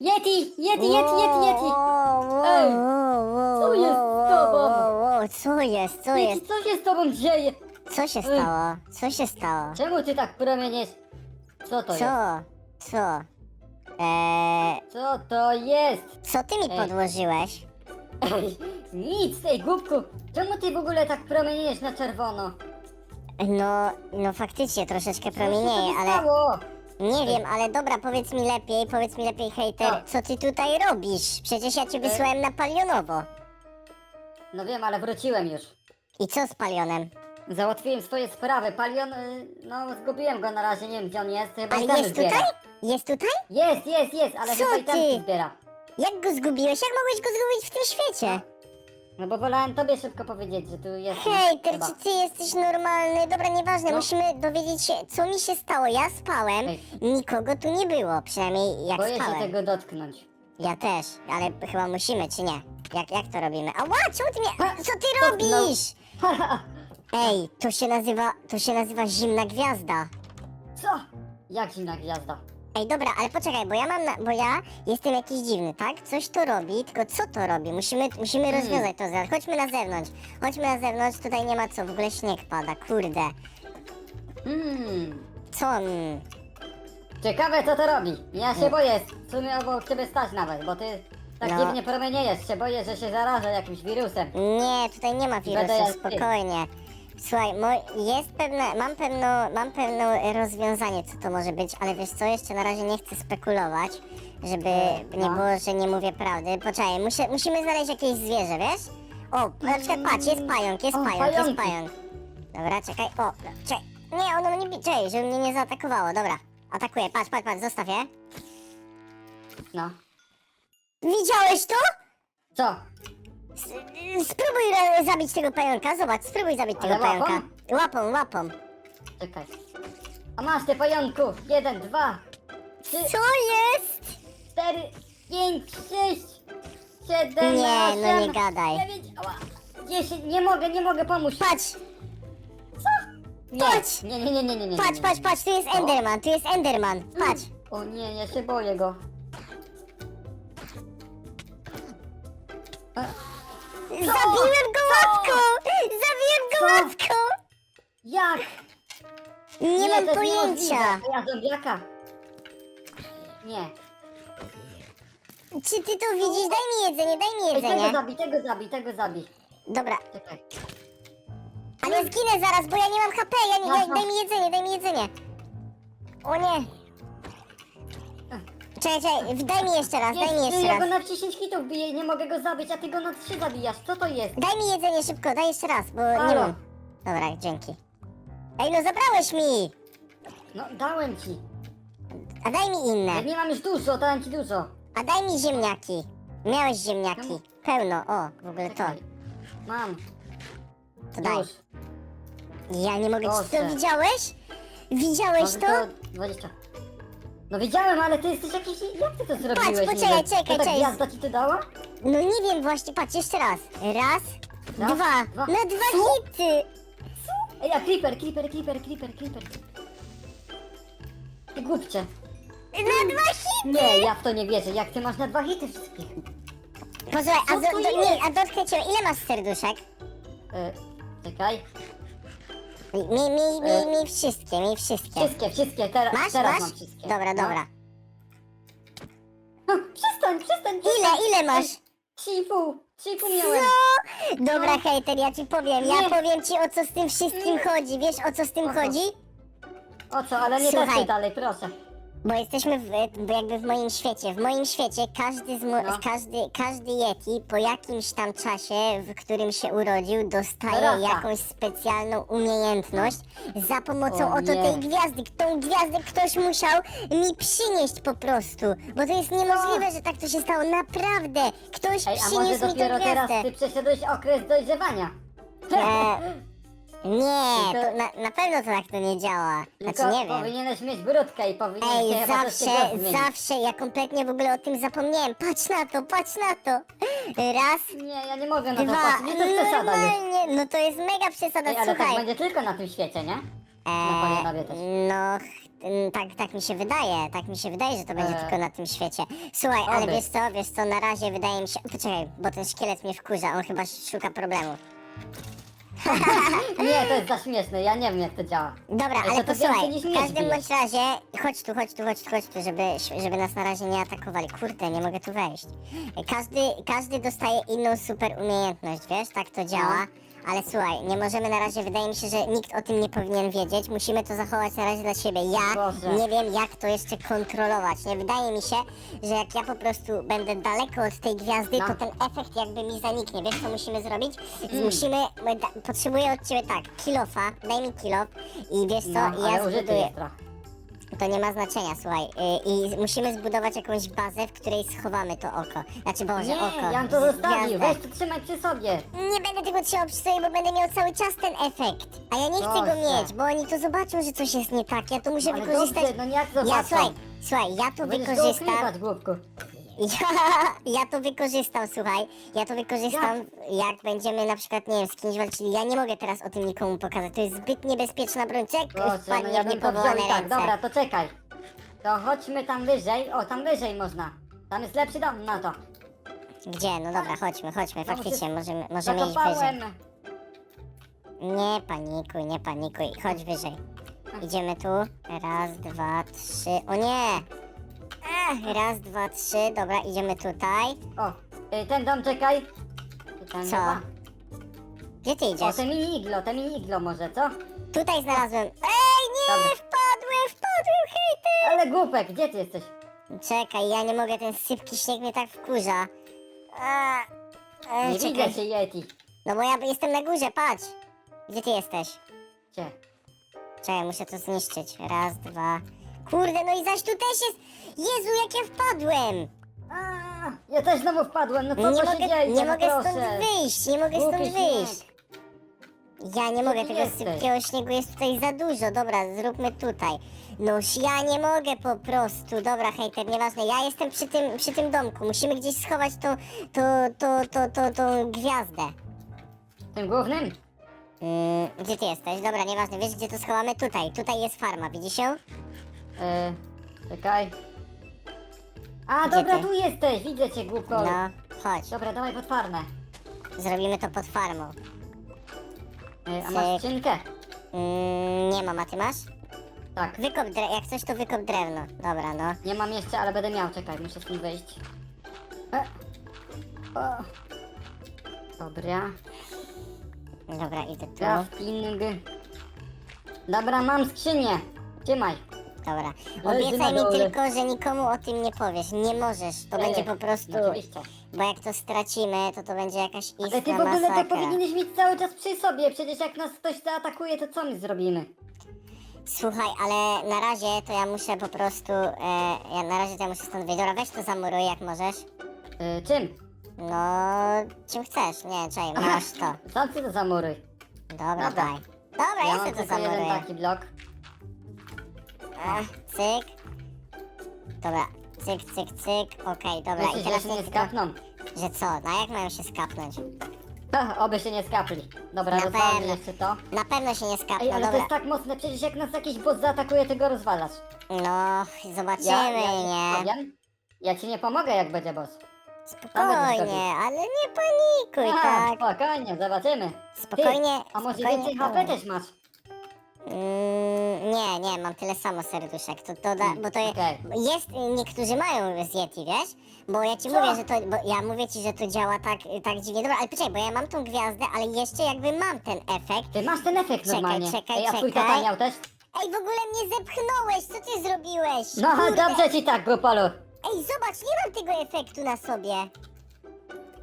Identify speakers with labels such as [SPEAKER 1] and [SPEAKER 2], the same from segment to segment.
[SPEAKER 1] Yeti, Yeti, Yeti, Yeti, Yeti! Ej, co jest z tobą?
[SPEAKER 2] Co jest, co
[SPEAKER 1] Yeti,
[SPEAKER 2] jest?
[SPEAKER 1] co się z tobą dzieje?
[SPEAKER 2] Co się stało? Co się stało?
[SPEAKER 1] Czemu ty tak promieniesz? Co to jest?
[SPEAKER 2] Co? Co? Eee,
[SPEAKER 1] Co to jest?
[SPEAKER 2] co ty mi
[SPEAKER 1] Ej.
[SPEAKER 2] podłożyłeś?
[SPEAKER 1] Ej, nic, tej głupku! Czemu ty w ogóle tak promieniesz na czerwono?
[SPEAKER 2] No, no faktycznie troszeczkę
[SPEAKER 1] Co się
[SPEAKER 2] promienieje,
[SPEAKER 1] tobie
[SPEAKER 2] ale
[SPEAKER 1] stało?
[SPEAKER 2] Nie wiem, ale dobra, powiedz mi lepiej, powiedz mi lepiej, hejter,
[SPEAKER 1] Tak.
[SPEAKER 2] co ty tutaj robisz? Przecież ja cię wysłałem na palionowo.
[SPEAKER 1] No wiem, ale wróciłem już.
[SPEAKER 2] I co z palionem?
[SPEAKER 1] Załatwiłem swoje sprawy. Palion, y, no zgubiłem go na razie, nie wiem gdzie on jest. Chyba
[SPEAKER 2] Ale
[SPEAKER 1] itemy
[SPEAKER 2] jest
[SPEAKER 1] zbiera.
[SPEAKER 2] tutaj? Jest tutaj?
[SPEAKER 1] Jest, jest, jest, ale
[SPEAKER 2] Co
[SPEAKER 1] chyba
[SPEAKER 2] ty?
[SPEAKER 1] itemki zbiera.
[SPEAKER 2] Jak go zgubiłeś? Jak mogłeś go zgubić w tym świecie?
[SPEAKER 1] No bo wolałem tobie szybko powiedzieć, że tu jest.
[SPEAKER 2] Hejter,
[SPEAKER 1] chyba.
[SPEAKER 2] czy ty jesteś normalny? Dobra, nieważne,
[SPEAKER 1] No.
[SPEAKER 2] musimy dowiedzieć się, co mi się stało. Ja spałem,
[SPEAKER 1] Ej.
[SPEAKER 2] nikogo tu nie było, przynajmniej jak
[SPEAKER 1] Boję się
[SPEAKER 2] spałem.
[SPEAKER 1] tego dotknąć.
[SPEAKER 2] Ja też, ale chyba musimy, czy nie? Jak, jak to robimy? Ała, czemu ty mnie... Co ty
[SPEAKER 1] no.
[SPEAKER 2] robisz? Ej, to się nazywa, to się nazywa zimna gwiazda.
[SPEAKER 1] Co? Jak zimna gwiazda?
[SPEAKER 2] Ej, dobra, ale poczekaj, bo ja mam, na, bo ja jestem jakiś dziwny, tak? Coś to robi, tylko co to robi? Musimy, musimy
[SPEAKER 1] Hmm.
[SPEAKER 2] rozwiązać to zaraz. Chodźmy na zewnątrz, chodźmy na zewnątrz, tutaj nie ma co, w ogóle śnieg pada, kurde.
[SPEAKER 1] Hmm.
[SPEAKER 2] Co on...
[SPEAKER 1] Ciekawe co to robi. Ja się boję w sumie obok ciebie stać nawet, bo ty tak
[SPEAKER 2] No.
[SPEAKER 1] dziwnie promieniejesz. Się boję, że się zarażę jakimś wirusem.
[SPEAKER 2] Nie, tutaj nie ma wirusa, spokojnie. Słuchaj, mo- jest pewne, mam pewno, mam pewne rozwiązanie, co to może być, ale wiesz co, jeszcze na razie nie chcę spekulować, żeby nie
[SPEAKER 1] no.
[SPEAKER 2] było, że nie mówię prawdy. Poczekaj, muszę, musimy znaleźć jakieś zwierzę, wiesz? O, na przykład patrz, jest pająk, jest
[SPEAKER 1] O,
[SPEAKER 2] pająk, jest
[SPEAKER 1] pająki.
[SPEAKER 2] pająk. Dobra, czekaj, o, czekaj. Nie, ono mnie, bi- czekaj, żeby mnie nie zaatakowało, dobra. Atakuję, patrz, patrz, patrz, zostaw je.
[SPEAKER 1] No.
[SPEAKER 2] Widziałeś to?
[SPEAKER 1] Co?
[SPEAKER 2] Spróbuj zabić tego pająka, zobacz, spróbuj zabić
[SPEAKER 1] Ale
[SPEAKER 2] tego pająka.
[SPEAKER 1] łapą?
[SPEAKER 2] Łapą, łapą.
[SPEAKER 1] Czekaj. A masz ty pająku! Jeden, dwa, trzy,
[SPEAKER 2] Co jest?
[SPEAKER 1] cztery, pięć, sześć, siedem,
[SPEAKER 2] Nie, no
[SPEAKER 1] osiem,
[SPEAKER 2] nie gadaj.
[SPEAKER 1] dziewięć, ała, dziesięć, nie mogę, nie mogę, pomóż.
[SPEAKER 2] Patrz,
[SPEAKER 1] Nie,
[SPEAKER 2] patrz.
[SPEAKER 1] nie, nie, nie, nie, nie, nie.
[SPEAKER 2] patrz,
[SPEAKER 1] nie,
[SPEAKER 2] patrz, patrz, tu jest Enderman, tu jest Enderman, patrz.
[SPEAKER 1] O nie, ja się boję go.
[SPEAKER 2] Zabiłem go łapką! Zabiłem go
[SPEAKER 1] Co?
[SPEAKER 2] łapką!
[SPEAKER 1] jak?
[SPEAKER 2] Nie, mam
[SPEAKER 1] to jest
[SPEAKER 2] pojęcia.
[SPEAKER 1] niemożliwe. Ja zombiaka. Nie.
[SPEAKER 2] Czy ty to widzisz? Daj mi jedzenie, daj mi
[SPEAKER 1] Ej, tego
[SPEAKER 2] jedzenie.
[SPEAKER 1] zabij, tego zabij, tego zabij.
[SPEAKER 2] Dobra,
[SPEAKER 1] Czekaj.
[SPEAKER 2] ale zginę zaraz, bo ja nie mam HP, ja nie,
[SPEAKER 1] Masz,
[SPEAKER 2] daj,
[SPEAKER 1] masz.
[SPEAKER 2] daj mi jedzenie, daj mi jedzenie. O nie. Czekaj, czekaj, daj mi jeszcze raz, daj mi
[SPEAKER 1] Jest,
[SPEAKER 2] jeszcze
[SPEAKER 1] ja go
[SPEAKER 2] raz.
[SPEAKER 1] na 10 hitów biję, nie mogę go zabić, a ty go na 3 zabijasz. Co to jest?
[SPEAKER 2] Daj mi jedzenie szybko, daj jeszcze raz, bo nie
[SPEAKER 1] Halo.
[SPEAKER 2] mam. Dobra, dzięki. Ej, no zabrałeś mi!
[SPEAKER 1] No, dałem ci.
[SPEAKER 2] A daj mi
[SPEAKER 1] Ja
[SPEAKER 2] inne.
[SPEAKER 1] nie mam już dużo, dałem ci dużo.
[SPEAKER 2] A daj mi ziemniaki. Miałeś ziemniaki.
[SPEAKER 1] Czemu?
[SPEAKER 2] Pełno, o, w ogóle to.
[SPEAKER 1] Czekaj. Mam.
[SPEAKER 2] To daj.
[SPEAKER 1] Już.
[SPEAKER 2] Ja nie mogę ci to
[SPEAKER 1] Proszę.
[SPEAKER 2] widziałeś? Widziałeś
[SPEAKER 1] Może
[SPEAKER 2] to?
[SPEAKER 1] 20. No widziałem, ale ty jesteś jakiś... Jak ty to zrobiłeś?
[SPEAKER 2] poczekaj,
[SPEAKER 1] niby?
[SPEAKER 2] czekaj,
[SPEAKER 1] To tak
[SPEAKER 2] czekaj.
[SPEAKER 1] gwiazda ci to dała?
[SPEAKER 2] No nie wiem właśnie, patrz jeszcze raz. Raz,
[SPEAKER 1] Raz,
[SPEAKER 2] dwa.
[SPEAKER 1] dwa.
[SPEAKER 2] Na dwa
[SPEAKER 1] Co?
[SPEAKER 2] hity.
[SPEAKER 1] Ej, a creeper, creeper, creeper, creeper, creeper. Ty głupcze.
[SPEAKER 2] Na dwa hity.
[SPEAKER 1] Nie, ja w to nie wierzę. Jak ty masz na dwa hity wszystkich?
[SPEAKER 2] Posłuchaj, a,
[SPEAKER 1] Co
[SPEAKER 2] do,
[SPEAKER 1] to
[SPEAKER 2] do,
[SPEAKER 1] jest?
[SPEAKER 2] nie, a dotknę cię. Ile masz serduszek?
[SPEAKER 1] E, czekaj.
[SPEAKER 2] Mi, mi, mi, mi, wszystkie, mi wszystkie.
[SPEAKER 1] Wszystkie, wszystkie, teraz,
[SPEAKER 2] Masz,
[SPEAKER 1] teraz
[SPEAKER 2] masz?
[SPEAKER 1] mam wszystkie.
[SPEAKER 2] Dobra,
[SPEAKER 1] No.
[SPEAKER 2] dobra.
[SPEAKER 1] No, przestań, przestań, przestań.
[SPEAKER 2] Ile, ile masz?
[SPEAKER 1] Trzy i pół, trzy i pół miałem.
[SPEAKER 2] Co? Dobra,
[SPEAKER 1] No.
[SPEAKER 2] hejter, ja ci powiem. Ja
[SPEAKER 1] Nie.
[SPEAKER 2] powiem ci o co z tym wszystkim
[SPEAKER 1] Nie.
[SPEAKER 2] chodzi. Wiesz o co z tym
[SPEAKER 1] O co?
[SPEAKER 2] chodzi?
[SPEAKER 1] O co, ale nie
[SPEAKER 2] Słuchaj.
[SPEAKER 1] testuj dalej, proszę.
[SPEAKER 2] Bo jesteśmy w, jakby w moim świecie. W moim świecie każdy, z mo-
[SPEAKER 1] No.
[SPEAKER 2] każdy, każdy Yeti po jakimś tam czasie, w którym się urodził, dostaje jakąś specjalną umiejętność za pomocą
[SPEAKER 1] O
[SPEAKER 2] oto
[SPEAKER 1] nie.
[SPEAKER 2] tej gwiazdy. Tą gwiazdę ktoś musiał mi przynieść po prostu. Bo to jest niemożliwe, że tak to się stało. Naprawdę. Ktoś
[SPEAKER 1] Ej, a może
[SPEAKER 2] przyniósł mi tę
[SPEAKER 1] dopiero teraz
[SPEAKER 2] gwiazdę.
[SPEAKER 1] ty przeszedłeś okres dojrzewania?
[SPEAKER 2] E, nie, to na, na pewno to tak to nie działa. Znaczy
[SPEAKER 1] Tylko
[SPEAKER 2] nie wiem.
[SPEAKER 1] powinieneś mieć brudkę i powinien
[SPEAKER 2] Ej,
[SPEAKER 1] chyba
[SPEAKER 2] zawsze,
[SPEAKER 1] zmienić.
[SPEAKER 2] zawsze, ja kompletnie w ogóle o tym zapomniałem. Patrz na to, patrz na to. Raz,
[SPEAKER 1] Nie, ja nie mogę na to
[SPEAKER 2] dwa.
[SPEAKER 1] patrzeć, nie to jest przesada już.
[SPEAKER 2] Normalnie, no to jest mega przesada,
[SPEAKER 1] Ej, ale tak
[SPEAKER 2] słuchaj.
[SPEAKER 1] będzie tylko na tym świecie, nie?
[SPEAKER 2] Eee,
[SPEAKER 1] na Palionowie też.
[SPEAKER 2] no, ch- tak, tak mi się wydaje, tak mi się wydaje, że to będzie
[SPEAKER 1] Eee.
[SPEAKER 2] tylko na tym świecie. Słuchaj, ale
[SPEAKER 1] Oby.
[SPEAKER 2] wiesz co, wiesz co, na razie wydaje mi się... Poczekaj, bo ten szkielet mnie wkurza, on chyba szuka problemu.
[SPEAKER 1] Nie, to jest za śmieszne, ja nie wiem jak to działa.
[SPEAKER 2] Dobra, ale
[SPEAKER 1] to
[SPEAKER 2] posłuchaj, w każdym bądź razie, chodź tu, chodź tu, chodź tu, chodź tu, żeby, żeby nas na razie nie atakowali. Kurde, nie mogę tu wejść. Każdy, każdy dostaje inną super umiejętność, wiesz, tak to działa. Ale słuchaj, nie możemy na razie, wydaje mi się, że nikt o tym nie powinien wiedzieć. Musimy to zachować na razie dla siebie. Ja
[SPEAKER 1] Boże.
[SPEAKER 2] nie wiem, jak to jeszcze kontrolować. Nie wydaje mi się, że jak ja po prostu będę daleko od tej gwiazdy,
[SPEAKER 1] No.
[SPEAKER 2] to ten efekt jakby mi zaniknie. Wiesz, co musimy zrobić?
[SPEAKER 1] Mm.
[SPEAKER 2] Musimy, da- potrzebuję od ciebie tak, kilofa, daj mi kilof i wiesz co,
[SPEAKER 1] No, ale
[SPEAKER 2] ja
[SPEAKER 1] użyty
[SPEAKER 2] zbuduję.
[SPEAKER 1] jest trochę.
[SPEAKER 2] To nie ma znaczenia, słuchaj. y, I musimy zbudować jakąś bazę, w której schowamy to oko. Znaczy, Boże,
[SPEAKER 1] Nie,
[SPEAKER 2] oko.
[SPEAKER 1] ja to zostawił,
[SPEAKER 2] gwiazdę.
[SPEAKER 1] weź to trzymaj przy sobie.
[SPEAKER 2] Nie będę tego trzymał przy sobie, bo będę miał cały czas ten efekt. A ja nie chcę go mieć, bo oni to zobaczą, że coś jest nie tak. Ja to muszę
[SPEAKER 1] Ale
[SPEAKER 2] wykorzystać.
[SPEAKER 1] dobrze, no jak
[SPEAKER 2] ja,
[SPEAKER 1] zobaczą?
[SPEAKER 2] słuchaj, słuchaj, ja to
[SPEAKER 1] Będziesz go
[SPEAKER 2] wykorzystam.
[SPEAKER 1] ukrywać, głupku.
[SPEAKER 2] Ja, ja to wykorzystam, słuchaj. Ja to wykorzystam, jak będziemy na przykład, nie wiem, z kimś walczyli. Ja nie mogę teraz o tym nikomu pokazać. To jest zbyt niebezpieczna broń. Czek
[SPEAKER 1] Boże, no ja
[SPEAKER 2] w
[SPEAKER 1] bym to wziął
[SPEAKER 2] niepowołane
[SPEAKER 1] i tak,
[SPEAKER 2] ręce.
[SPEAKER 1] dobra, to czekaj. To chodźmy tam wyżej, o tam wyżej można. Tam jest lepszy dom na to.
[SPEAKER 2] Gdzie? No dobra, chodźmy, chodźmy.
[SPEAKER 1] No,
[SPEAKER 2] Faktycznie, możemy, możemy iść wyżej.
[SPEAKER 1] Zakopałem.
[SPEAKER 2] Nie panikuj, nie panikuj. Chodź wyżej. Idziemy tu. Raz, dwa, trzy. O nie! Raz, dwa, trzy. Dobra, idziemy tutaj.
[SPEAKER 1] O, y, ten dom czekaj. Ten
[SPEAKER 2] Co?
[SPEAKER 1] chyba.
[SPEAKER 2] Gdzie ty
[SPEAKER 1] O,
[SPEAKER 2] idziesz?
[SPEAKER 1] te mini iglo, te mini iglo może, co?
[SPEAKER 2] Tutaj znalazłem. Ej, nie!
[SPEAKER 1] Dobra.
[SPEAKER 2] Wpadłem, wpadłem, hej ty!
[SPEAKER 1] Ale głupek, gdzie ty jesteś?
[SPEAKER 2] Czekaj, ja nie mogę, ten sypki śnieg mnie tak wkurza. A, e,
[SPEAKER 1] Nie widzę cię, Yeti.
[SPEAKER 2] No bo ja jestem na górze, patrz. Gdzie ty jesteś?
[SPEAKER 1] Gdzie?
[SPEAKER 2] Czekaj, muszę to zniszczyć. Raz, dwa. Kurde, no i zaś tu też jest. Jezu, jak ja wpadłem!
[SPEAKER 1] A, ja też znowu wpadłem, no co
[SPEAKER 2] nie
[SPEAKER 1] to
[SPEAKER 2] mogę,
[SPEAKER 1] się dzieje?
[SPEAKER 2] nie
[SPEAKER 1] no
[SPEAKER 2] mogę
[SPEAKER 1] proszę.
[SPEAKER 2] stąd wyjść, nie mogę
[SPEAKER 1] Głupi
[SPEAKER 2] stąd
[SPEAKER 1] śnieg.
[SPEAKER 2] wyjść. Ja nie mogę,
[SPEAKER 1] ty
[SPEAKER 2] tego
[SPEAKER 1] jesteś?
[SPEAKER 2] sypkiego śniegu jest tutaj za dużo. Dobra, zróbmy tutaj. Noż ja nie mogę po prostu. Dobra, hejter, nieważne. Ja jestem przy tym, przy tym domku. Musimy gdzieś schować tą, to, to, to, to, tą gwiazdę.
[SPEAKER 1] Tym głównym?
[SPEAKER 2] Mm, gdzie ty jesteś? Dobra, nieważne. Wiesz, gdzie to schowamy? Tutaj. Tutaj jest farma, widzisz ją?
[SPEAKER 1] E, czekaj. A,
[SPEAKER 2] Gdzie
[SPEAKER 1] dobra,
[SPEAKER 2] ty?
[SPEAKER 1] tu jesteś, widzę cię, głupko.
[SPEAKER 2] No, chodź.
[SPEAKER 1] Dobra, dawaj pod farmę.
[SPEAKER 2] Zrobimy to pod farmą.
[SPEAKER 1] E, a masz
[SPEAKER 2] Cyk.
[SPEAKER 1] skrzynkę?
[SPEAKER 2] Mm, nie mam, a ty masz?
[SPEAKER 1] Tak.
[SPEAKER 2] Wykop dre- jak coś to wykop drewno. Dobra, no.
[SPEAKER 1] Nie mam jeszcze, ale będę miał, czekaj, muszę z tym wyjść. E. O. Dobra,
[SPEAKER 2] Dobra, idę tu.
[SPEAKER 1] crafting. Dobra, mam skrzynię. Trzymaj.
[SPEAKER 2] Dobra.
[SPEAKER 1] Leży
[SPEAKER 2] Obiecaj mi tylko, że nikomu o tym nie powiesz. Nie możesz. To będzie po prostu.
[SPEAKER 1] Oczywiście.
[SPEAKER 2] Bo jak to stracimy, to to będzie jakaś istna
[SPEAKER 1] Ale ty w ogóle
[SPEAKER 2] masakra.
[SPEAKER 1] to powinieneś mieć cały czas przy sobie. Przecież jak nas ktoś zaatakuje, to co my zrobimy?
[SPEAKER 2] Słuchaj, ale na razie to ja muszę po prostu. E, ja na razie to ja muszę stąd wyjść. Dobra, weź to zamuruj jak możesz.
[SPEAKER 1] E, czym?
[SPEAKER 2] No, czym chcesz? Nie, czekaj, masz to.
[SPEAKER 1] Sam ty to zamuruj.
[SPEAKER 2] Dobra,
[SPEAKER 1] Dobra.
[SPEAKER 2] daj. Dobra, ja,
[SPEAKER 1] Ja
[SPEAKER 2] sobie to
[SPEAKER 1] tylko jeden
[SPEAKER 2] zamuruję.
[SPEAKER 1] taki blok.
[SPEAKER 2] Ach, cyk. Dobra, cyk, cyk, cyk. Okej, dobra.
[SPEAKER 1] Myślisz,
[SPEAKER 2] I
[SPEAKER 1] że
[SPEAKER 2] teraz
[SPEAKER 1] się
[SPEAKER 2] nie
[SPEAKER 1] skapną?
[SPEAKER 2] Że co? Na jak mają się skapnąć?
[SPEAKER 1] Ha, oby się nie skapli. Dobra,
[SPEAKER 2] Na pewno.
[SPEAKER 1] jeszcze to.
[SPEAKER 2] Na pewno się nie skapną,
[SPEAKER 1] Ej, ale to
[SPEAKER 2] dobra.
[SPEAKER 1] jest tak mocne, przecież jak nas jakiś boss zaatakuje, ty go rozwalasz.
[SPEAKER 2] No, zobaczymy, nie?
[SPEAKER 1] powiem? Ja ci nie pomogę, jak będzie boss.
[SPEAKER 2] Spokojnie, ale nie panikuj,
[SPEAKER 1] A,
[SPEAKER 2] tak?
[SPEAKER 1] Spokojnie, zobaczymy.
[SPEAKER 2] Spokojnie,
[SPEAKER 1] Ty, a może
[SPEAKER 2] spokojnie,
[SPEAKER 1] więcej. HP też masz?
[SPEAKER 2] Mm, nie, nie, mam tyle samo serduszek, to, to da, bo to je,
[SPEAKER 1] Okej.
[SPEAKER 2] jest, niektórzy mają z Yeti, wiesz? Bo ja ci
[SPEAKER 1] Co?
[SPEAKER 2] mówię, że to, bo ja mówię ci, że to działa tak, tak dziwnie. Dobra, ale poczekaj, bo ja mam tą gwiazdę, ale jeszcze jakby mam ten efekt.
[SPEAKER 1] Ty masz ten efekt
[SPEAKER 2] Czekaj,
[SPEAKER 1] normalnie.
[SPEAKER 2] czekaj,
[SPEAKER 1] Ej, a twój
[SPEAKER 2] czekaj.
[SPEAKER 1] tata miał też?
[SPEAKER 2] Ej, w ogóle mnie zepchnąłeś, co ty zrobiłeś?
[SPEAKER 1] No,
[SPEAKER 2] Kurde.
[SPEAKER 1] dobrze ci tak, głupolu.
[SPEAKER 2] Ej, zobacz, nie mam tego efektu na sobie.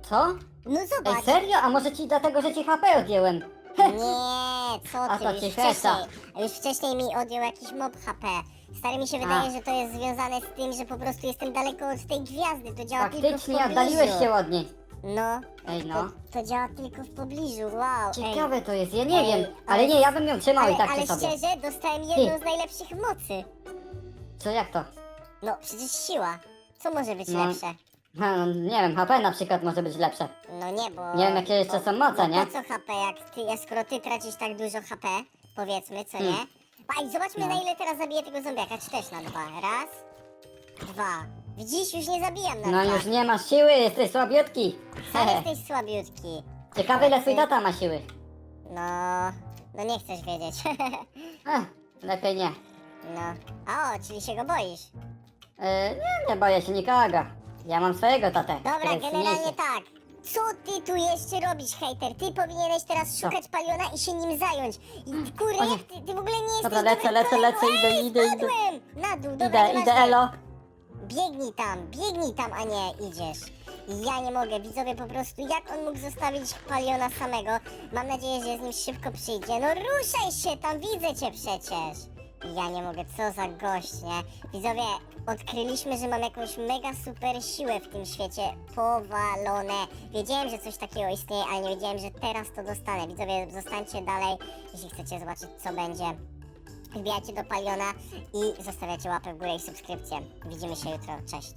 [SPEAKER 1] Co?
[SPEAKER 2] No
[SPEAKER 1] Ej,
[SPEAKER 2] zobacz.
[SPEAKER 1] serio? A może ci dlatego, że ci HP odjęłem?
[SPEAKER 2] Nie, co
[SPEAKER 1] A
[SPEAKER 2] ty,
[SPEAKER 1] to
[SPEAKER 2] już
[SPEAKER 1] ci
[SPEAKER 2] wcześniej, już wcześniej mi odjął jakiś mob HP. Stary mi się wydaje, że to jest związane z tym, że po prostu jestem daleko od tej gwiazdy, to działa tylko w
[SPEAKER 1] Faktycznie
[SPEAKER 2] pobliżu.
[SPEAKER 1] oddaliłeś się od niej.
[SPEAKER 2] No,
[SPEAKER 1] Ej, no.
[SPEAKER 2] to, to działa tylko w pobliżu, wow.
[SPEAKER 1] Ciekawe to jest, ja nie
[SPEAKER 2] Ej,
[SPEAKER 1] wiem.
[SPEAKER 2] ale-
[SPEAKER 1] Ale nie, ja bym ją trzymał
[SPEAKER 2] ale,
[SPEAKER 1] i tak
[SPEAKER 2] ale
[SPEAKER 1] przy sobie.
[SPEAKER 2] szczerze, dostałem jedną
[SPEAKER 1] Ty.
[SPEAKER 2] z najlepszych mocy.
[SPEAKER 1] Co, jak to?
[SPEAKER 2] No, przecież siła. Co może być
[SPEAKER 1] No.
[SPEAKER 2] lepsze?
[SPEAKER 1] Ha, nie wiem, HP na przykład może być lepsze.
[SPEAKER 2] No nie, bo...
[SPEAKER 1] Nie wiem, jakie jeszcze
[SPEAKER 2] bo,
[SPEAKER 1] są moce,
[SPEAKER 2] bo
[SPEAKER 1] nie?
[SPEAKER 2] Po co HP, jak ty, skoro ty tracisz tak dużo HP, powiedzmy, co nie?
[SPEAKER 1] Hmm.
[SPEAKER 2] Ej, zobaczmy
[SPEAKER 1] No.
[SPEAKER 2] na ile teraz zabiję tego zombiaka, czy też na dwa. Raz, dwa. Widzisz, już nie zabijam na
[SPEAKER 1] No
[SPEAKER 2] dwa.
[SPEAKER 1] już nie masz siły, jesteś słabiutki.
[SPEAKER 2] Sam jesteś słabiutki.
[SPEAKER 1] Ciekawe ile twój tata ma siły.
[SPEAKER 2] No, no nie chcesz wiedzieć.
[SPEAKER 1] Ech, lepiej nie.
[SPEAKER 2] no. A o, czyli się go boisz.
[SPEAKER 1] Yy, nie, nie boję się nikogo. Ja mam swojego tatę.
[SPEAKER 2] Dobra,
[SPEAKER 1] który
[SPEAKER 2] generalnie tak. Co ty tu jeszcze robisz, hejter? Ty powinieneś teraz
[SPEAKER 1] Co?
[SPEAKER 2] szukać paliona i się nim zająć. I
[SPEAKER 1] O nie.
[SPEAKER 2] ty, ty w ogóle nie jesteś
[SPEAKER 1] Dobra, lecę,
[SPEAKER 2] dobrym
[SPEAKER 1] lecę,
[SPEAKER 2] kolegą.
[SPEAKER 1] lecę, idę,
[SPEAKER 2] Ej,
[SPEAKER 1] idę, idę.
[SPEAKER 2] spadłem! Na dół, dobra,
[SPEAKER 1] Idę, idę, elo.
[SPEAKER 2] Biegnij tam, biegnij tam, a nie idziesz. Ja nie mogę, widzowie po prostu, jak on mógł zostawić paliona samego? Mam nadzieję, że z nim szybko przyjdzie. No ruszaj się, tam widzę cię przecież. Ja nie mogę, co za gość, nie? Widzowie, odkryliśmy, że mam jakąś mega super siłę w tym świecie. Powalone. Wiedziałem, że coś takiego istnieje, ale nie wiedziałem, że teraz to dostanę. Widzowie, zostańcie dalej, jeśli chcecie zobaczyć, co będzie. Wbijacie do Paliona i zostawiacie łapę w górę i subskrypcję. Widzimy się jutro. Cześć.